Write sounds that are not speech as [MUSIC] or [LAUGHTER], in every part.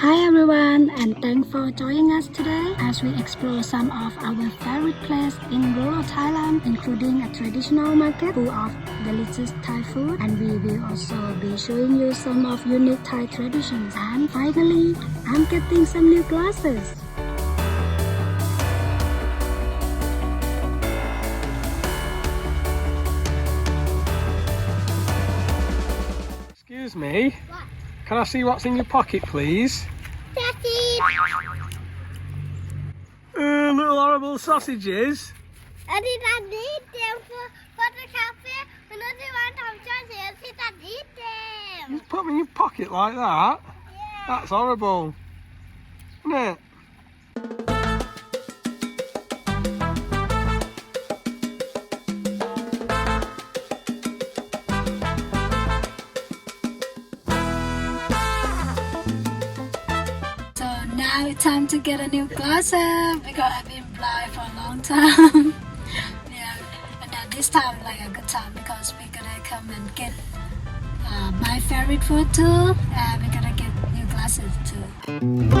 Hi everyone and thanks for joining us today as we explore some of our favorite places in rural Thailand including a traditional market full of delicious Thai food and we will also be showing you some of unique Thai traditions and finally I'm getting some new glasses. Excuse me. what? Can I see what's in your pocket, please? Little horrible sausages. I need them for, for the cafe. We know they want to come to see need them. Just put them in your pocket like that. Yeah. That's horrible. Isn't it? To get a new glasses because I've been blind for a long time. [LAUGHS] yeah, and then this time like a good time because we're gonna come and get uh, my favorite food too, and we're gonna get new glasses too.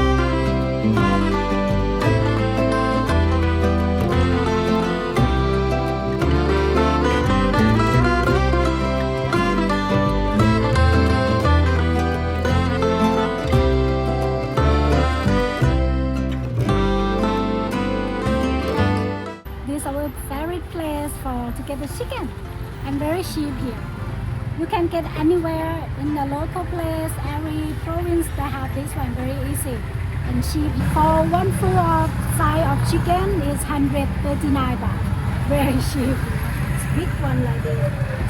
Chicken is 139 baht. Very cheap. It's big one like this.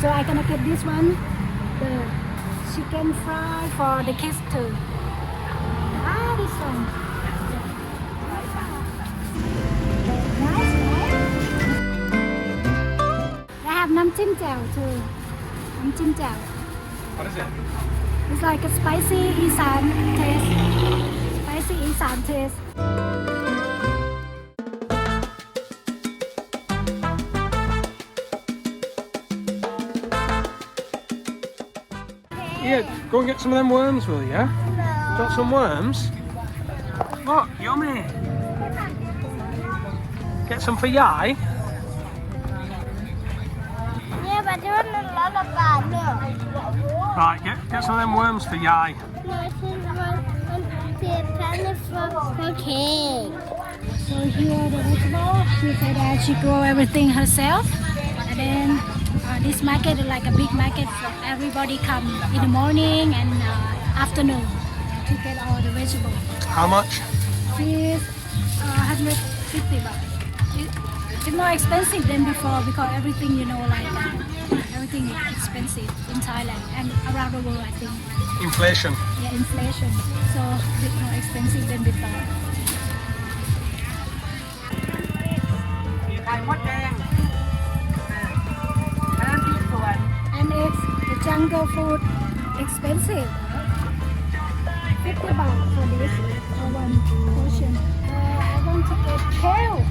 So I gonna get this one, the chicken fry for the kids too. Ah, this one. Nice, right? I have nam chim chao too. Nam chim chao. What is it? It's like a spicy Isan taste. Spicy Isan taste. Go and get some of them worms, will you? Got some worms? Look, yummy. Get some for Yai. Yeah, but a lot of bad, no. Right, get, get some of them worms for Yai. No, I think one, one, the for, for cake. So here are the vegetables. She said that she grow everything herself. And then this market is like a big market for everybody come in the morning and uh, afternoon to get all the vegetables. How much? This uh, 150 baht. It- It's more expensive than before because everything you know like uh, everything is expensive in Thailand and around the world I think. Inflation. Yeah, inflation. So a bit more expensive than before. The food expensive. 50 baht for this for one portion. Uh, I want to get kale.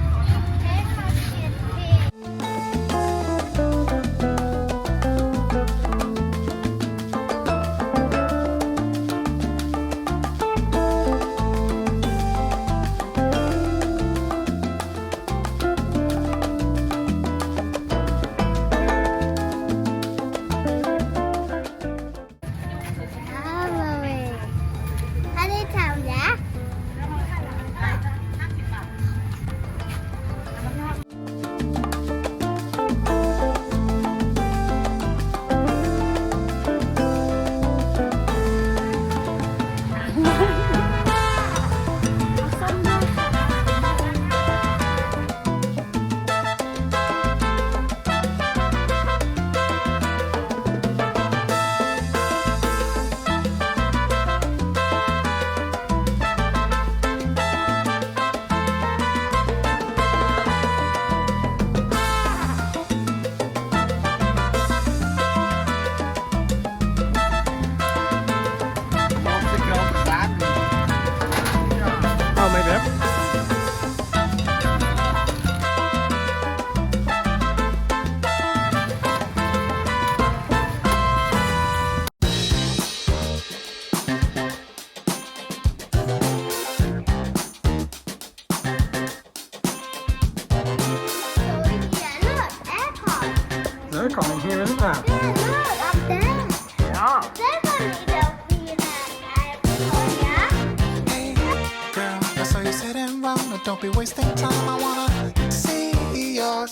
Don't be wasting time. I wanna see your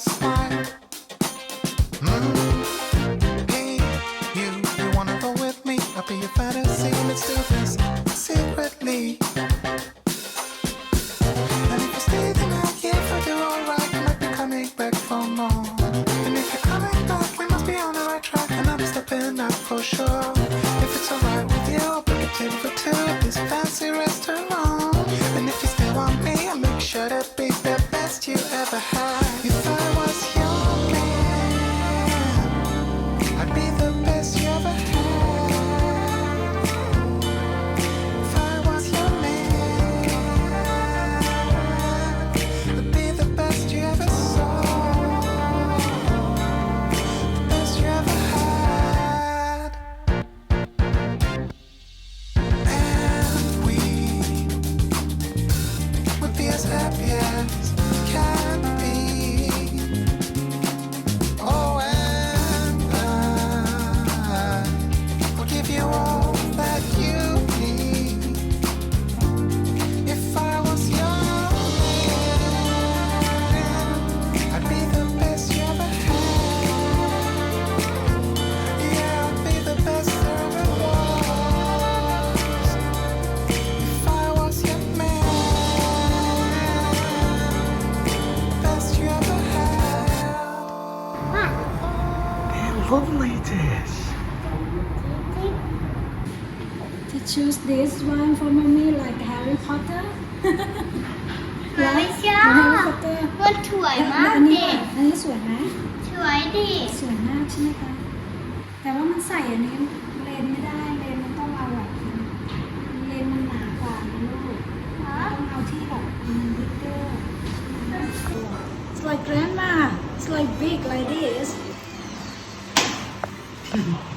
It's like big like this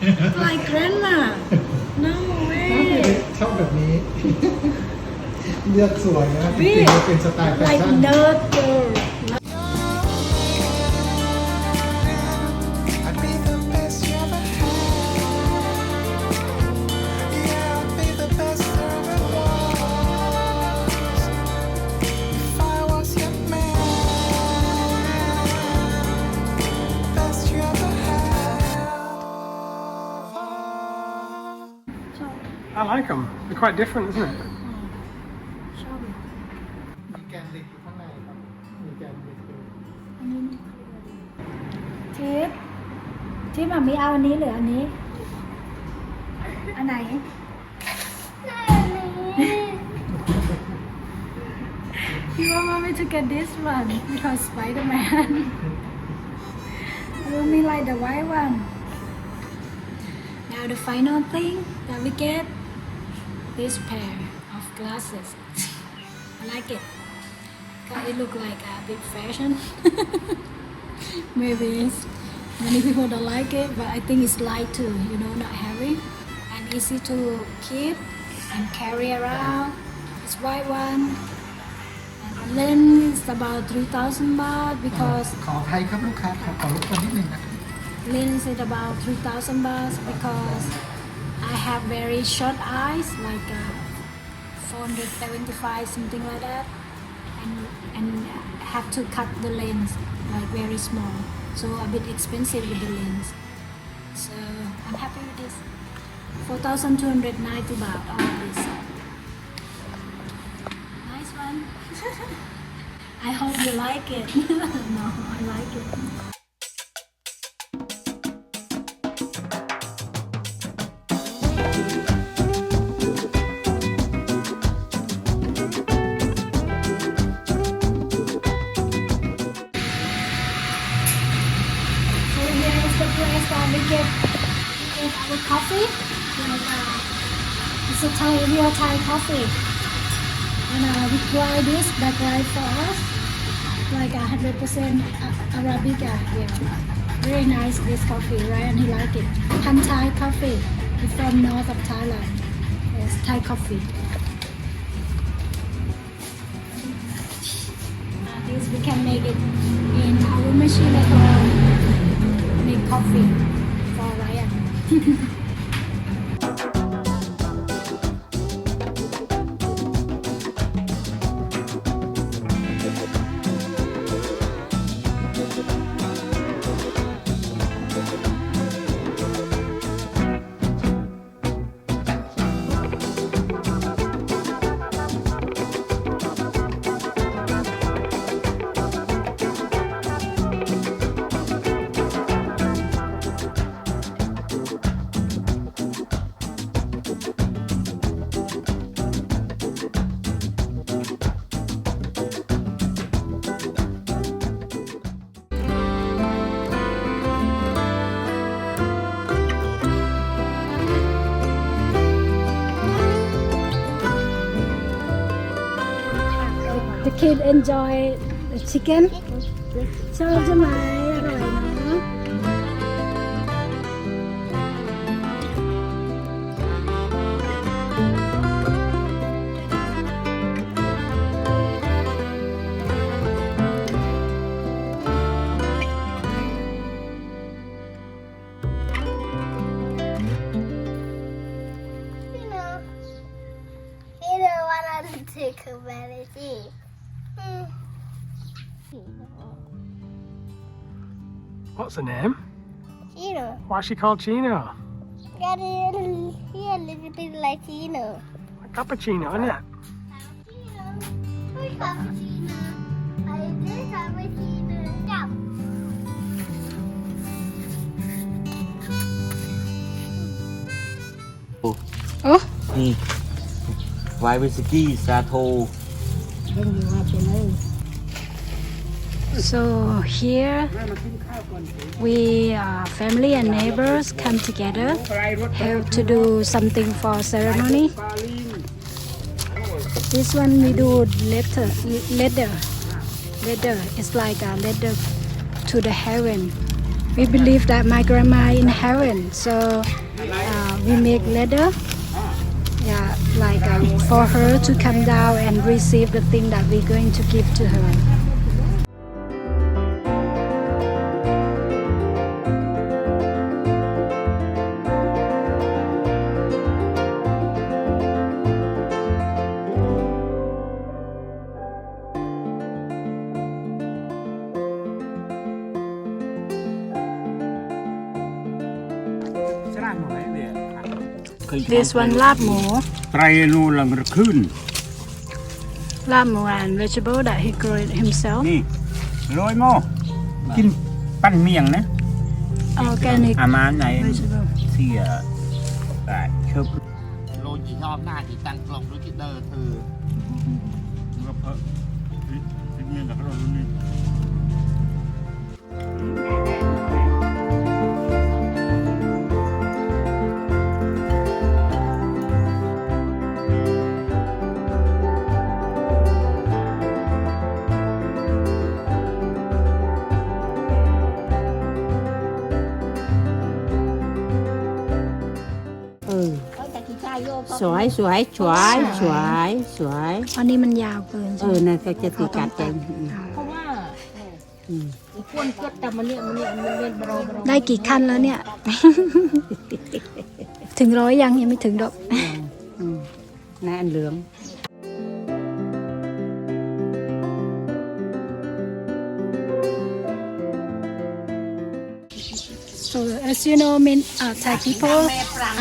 It's like grandma No way ชอบแบบนี้ เลือกสวยนะจริงๆมันเป็นสไตล์แฟ Like ชั่น nerd I like them. They're quite different, isn't it? ชอบ มีแกนเหล็กอยู่ข้างในครับ มีแกนเหล็กอยู่ อันนี้มันทิปทิปแบบมีเอาอันนี้หรืออันนี้ อันไหน You want me to get this one because Spider-Man. I [LAUGHS] only like the white one. Now the final thing that we get, this pair of glasses. I like it. 'Cause It look like a big fashion. [LAUGHS] Maybe it's- many people don't like it, but I think it's light too. You know, not heavy and easy to keep and carry around. It's white one. And lens is about 3,000 baht because ขออภัยครับลูกค้าขอขอรบกวนนิดนึงนะครับ lens is about 3,000 baht because I have very short eyes, like uh, 475, something like that, and and have to cut the lens like very small, so a bit expensive with the lens. So I'm happy with this. 4,290 baht all this. Nice one. [LAUGHS] I hope you like it. [LAUGHS] no, I like it. Thai, coffee. And uh, we grind this back right for us. Like a hundred percent Arabica here. Very nice this coffee, right? And he like it. Han Thai coffee. It's from north of Thailand. It's Thai coffee. Uh, this we can make it in our machine at home. Make coffee. The [LAUGHS] kid enjoy the chicken? ชอ What's her name? You know, Why's she called Chino? got a little, yeah, a little bit like you know. A cappuccino, isn't it? You know, we cappuccino. I did cappuccino. Yeah. โอ้ นี่ไวน์วิสกี้ซาโท So here we uh, family and neighbors come together help to do something for ceremony. This one we do letter letter letter. It's like a letter to the heaven. We believe that my grandma in heaven, so uh, we make letter. Yeah, like uh, for her to come down and receive the thing that we're going to give to her. this one ลาบหมู Try no longer kun. ลาบหมู and vegetable that he grew it himself Ni. Loi mo. Kin pan mieng na. organic Ama nai vegetable sia. Ba chop. โลจิชอบหน้าที่ตันกลองรู้จิเดอร์คือ Ini enggak perlu ini. สวยสวยสวยสวยสวยอันนี้มันยาวเกินเอใช่ไหมอน่าจะตีกัดเองได้กี่ขั้นแล้วเนี่ย ถึงร้อยยังยังไม่ถึงดอกนายอันเหลือง So as you know, mean uh, Thai people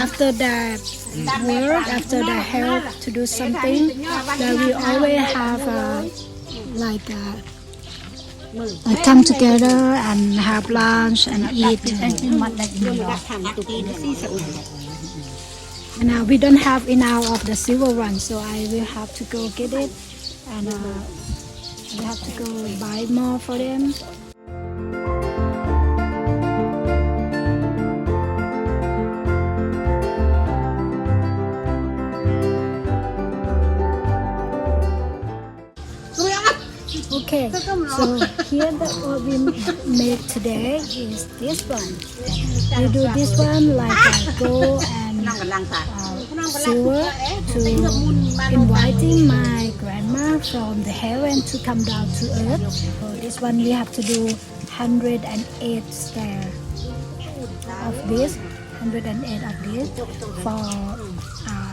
after the work, after the help to do something, that we always have uh, like uh, uh, come together and have lunch and eat. And uh, we don't have enough of the silver one, so I will have to go get it, and uh, we have to go buy more for them. Okay, so here the what we made today is this one. We do this one like uh, gold and uh, silver to inviting my grandma from the heaven to come down to earth. So this one we have to do 108 stair of this 108 of this for uh,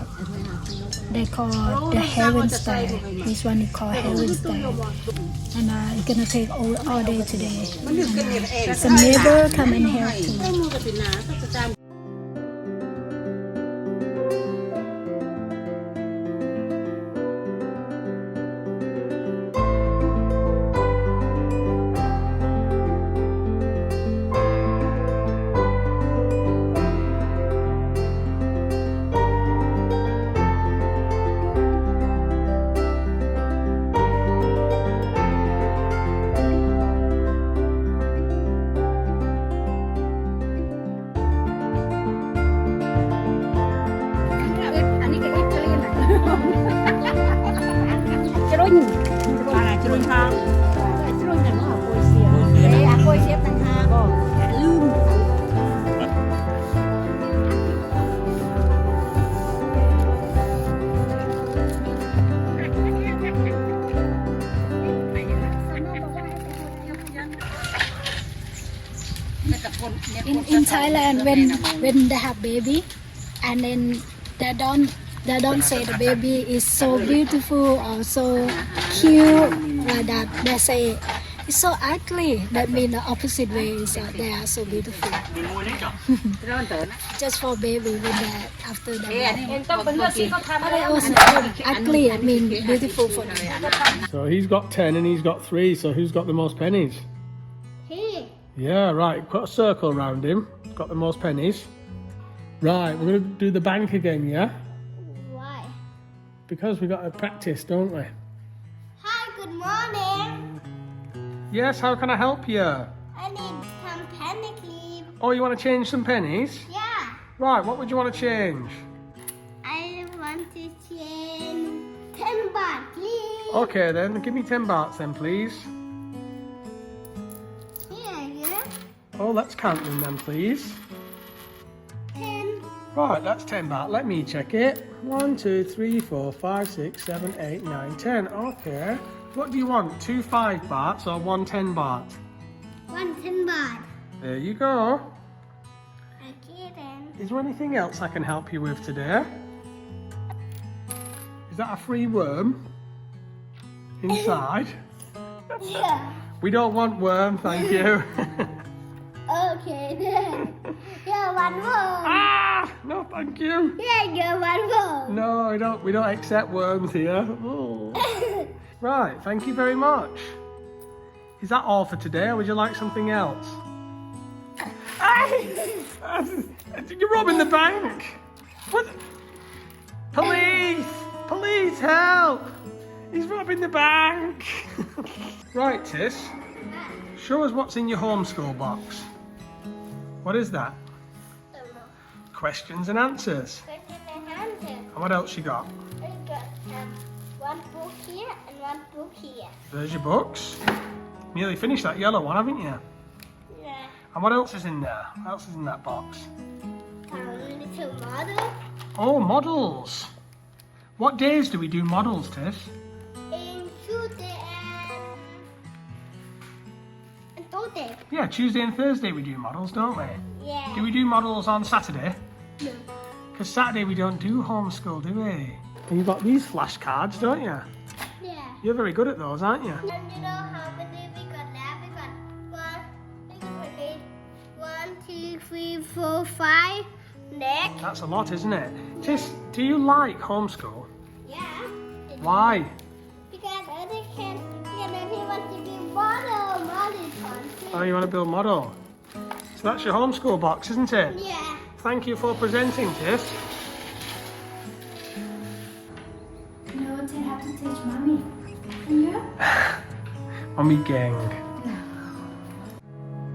they call the heaven star. This one is called heaven star. And uh, it's gonna take all, all day today. And, uh, some neighbor come and help too. When when they have baby and then they don't they don't say the baby is so beautiful or so cute like that they say it's so ugly that means the opposite way is uh, they are so beautiful [LAUGHS] just for baby when they after the but they also ugly I mean beautiful for them So he's got 10 and he's got 3, so who's got the most pennies? He. Yeah, right. Put a circle around him. Got the most pennies. Right, we're going to do the bank again, yeah? Why? Because we got to practice, don't we? Hi, good morning. Yes, how can I help you? I need some penny clip. Oh, you want to change some pennies? Yeah. Right, what would you want to change? I want to change 10 baht, please. Okay then, give me 10 bahts then, please. Oh, let's count them then, please. 10. Right, that's 10 baht. Let me check it. 1, 2, 3, 4, 5, 6, 7, 8, 9, 10. Okay. What do you want? Two 5 bahts or one 10 baht? One 10 baht. There you go. Okay then. Is there anything else I can help you with today? Is that a free worm? Inside? [LAUGHS] Yeah. we don't want worm, thank you. [LAUGHS] Okay then. [LAUGHS] Yeah, one more. ah! No, thank you. Yeah, yeah, one more. No, we don't. We don't accept worms here. Oh. [LAUGHS] Right, thank you very much. Is that all for today, or would you like something else? [LAUGHS] You're robbing the bank! What? Police! Police, help! He's robbing the bank! right, Tis. Show us what's in your homeschool box. What is that? Questions and answers. And what else you got? I got um, one book here and one book here. There's your books. Nearly finished that yellow one, haven't you? Yeah. And what else is in there? What else is in that box? Um, little model. Oh, models. What days do we do models, Tiff? Yeah, Tuesday and Thursday we do models, don't we? Yeah. Do we do models on Saturday? No. Because Saturday we don't do homeschool, do we? And you've got these flashcards, don't you? Yeah. You're very good at those, aren't you? And you know how many we got left? We got one, we got eight, one, two, three, four, five. Next. That's a lot, isn't it? Tis, do you like homeschool? Yeah. Why? Because other can, you know, to be model, model Oh, you want to build model? So that's your homeschool box, isn't it? Yeah. Thank you for presenting, Tiff. no they have to teach mommy yeah [LAUGHS] Mummy gang.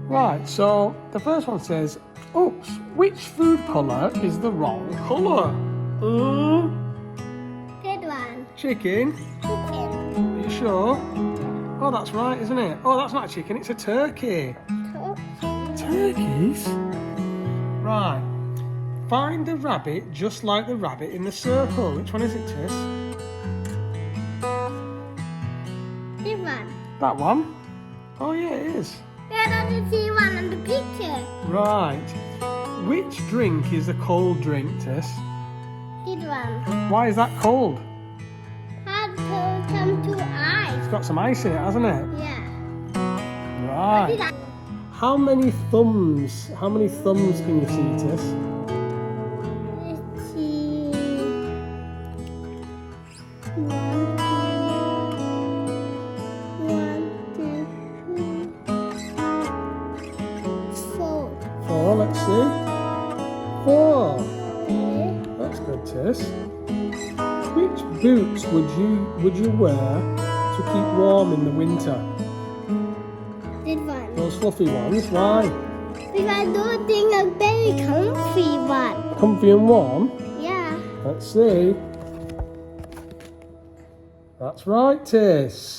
Right, so the first one says, Oops, which food colour is the wrong colour? Uh, Good one. chicken. Chicken. Are you sure? Oh, that's right, isn't it? Oh, that's not a chicken, it's a turkey. Turkeys? Right. Find the rabbit just like the rabbit in the circle. Which one is it, Tiss? This one. That one? Oh, yeah, it is. I don't see one in the picture. Right. Which drink is a cold drink, Tess? This one. Why is that cold? Got some ice in it, hasn't it? Yeah. Right. How many thumbs? How many thumbs can you see, Tis? Let's see. One, two, one, two, three, four. Four. Let's see. Four. Okay. That's good, Tis. Which boots would you would you wear warm in the winter? This one. Those fluffy ones. Why? Because I don't think a very comfy one. Comfy and warm. Yeah. Let's see. That's right, Tis.